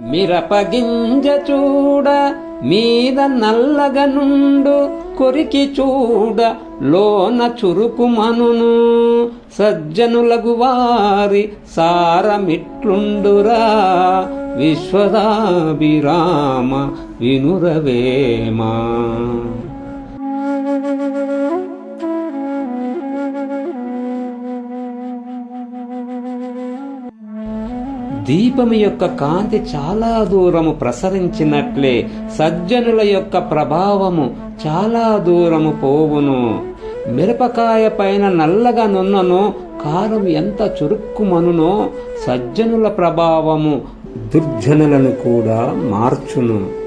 మిరపగింజ చూడ మీద నల్లగనుండు కొరికి చూడ లోన చురుకుమనును సజ్జనులగు వారి సారమిట్లుండురా. విశ్వదాభిరామ వినురవేమా. దీపము యొక్క కాంతి చాలా దూరము ప్రసరించినట్లే సజ్జనుల యొక్క ప్రభావము చాలా దూరము పోవును. మిరపకాయ పైన నల్లగా నున్నను కారం ఎంత చురుక్కుమనునో సజ్జనుల ప్రభావము దుర్జనులను కూడా మార్చును.